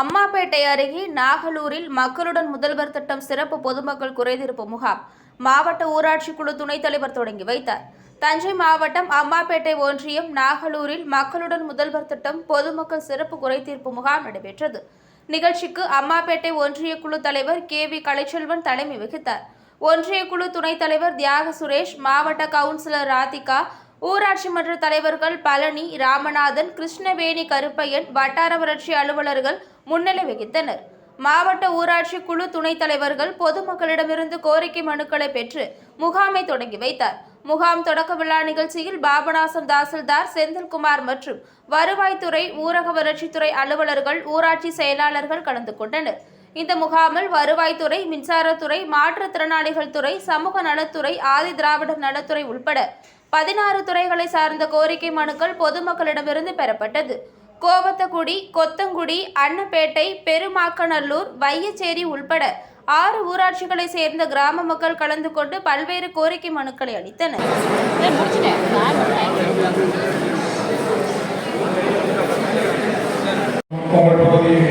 அம்மாப்பேட்டை அருகே நாகலூரில் மக்களுடன் முதல்வர் திட்டம் சிறப்பு பொதுமக்கள் குறைதீர்ப்பு முகாம். மாவட்ட ஊராட்சி குழு துணைத் தலைவர் தொடங்கி வைத்தார். தஞ்சை மாவட்டம் அம்மாப்பேட்டை ஒன்றியம் நாகலூரில் மக்களுடன் முதல்வர் திட்டம் பொதுமக்கள் சிறப்பு குறைதீர்ப்பு முகாம் நடைபெற்றது. நிகழ்ச்சிக்கு அம்மாப்பேட்டை ஒன்றிய குழு தலைவர் கே வி கலைச்செல்வன் தலைமை வகித்தார். ஒன்றிய குழு துணைத் தலைவர் தியாக சுரேஷ் மாவட்ட கவுன்சிலர் ராதிகா ஊராட்சி மன்ற தலைவர்கள் பழனி ராமநாதன் கிருஷ்ணவேணி கருப்பையன் வட்டார வளர்ச்சி அலுவலர்கள் முன்னிலை வகித்தனர். மாவட்ட ஊராட்சி குழு துணைத் தலைவர்கள் பொதுமக்களிடமிருந்து கோரிக்கை மனுக்களை பெற்று முகாமை தொடங்கி வைத்தார். முகாம் தொடக்க விழா நிகழ்ச்சியில் பாபநாசம் தாசில்தார் செந்தில்குமார் மற்றும் வருவாய்த்துறை ஊரக வளர்ச்சித்துறை அலுவலர்கள் ஊராட்சி செயலாளர்கள் கலந்து கொண்டனர். இந்த முகாமில் வருவாய்த்துறை மின்சாரத்துறை மாற்றுத்திறனாளிகள் துறை சமூக நலத்துறை ஆதி திராவிடர் நலத்துறை உட்பட பதினாறு துறைகளை சார்ந்த கோரிக்கை மனுக்கள் பொதுமக்களிடமிருந்து பெறப்பட்டது. கோபத்தக்குடி கொத்தங்குடி அன்னப்பேட்டை பெருமாக்கநல்லூர் வையச்சேரி உள்பட ஆறு ஊராட்சிகளை சேர்ந்த கிராம மக்கள் கலந்து கொண்டு பல்வேறு கோரிக்கை மனுக்களை அளித்தனர். உங்கள் பகுதியை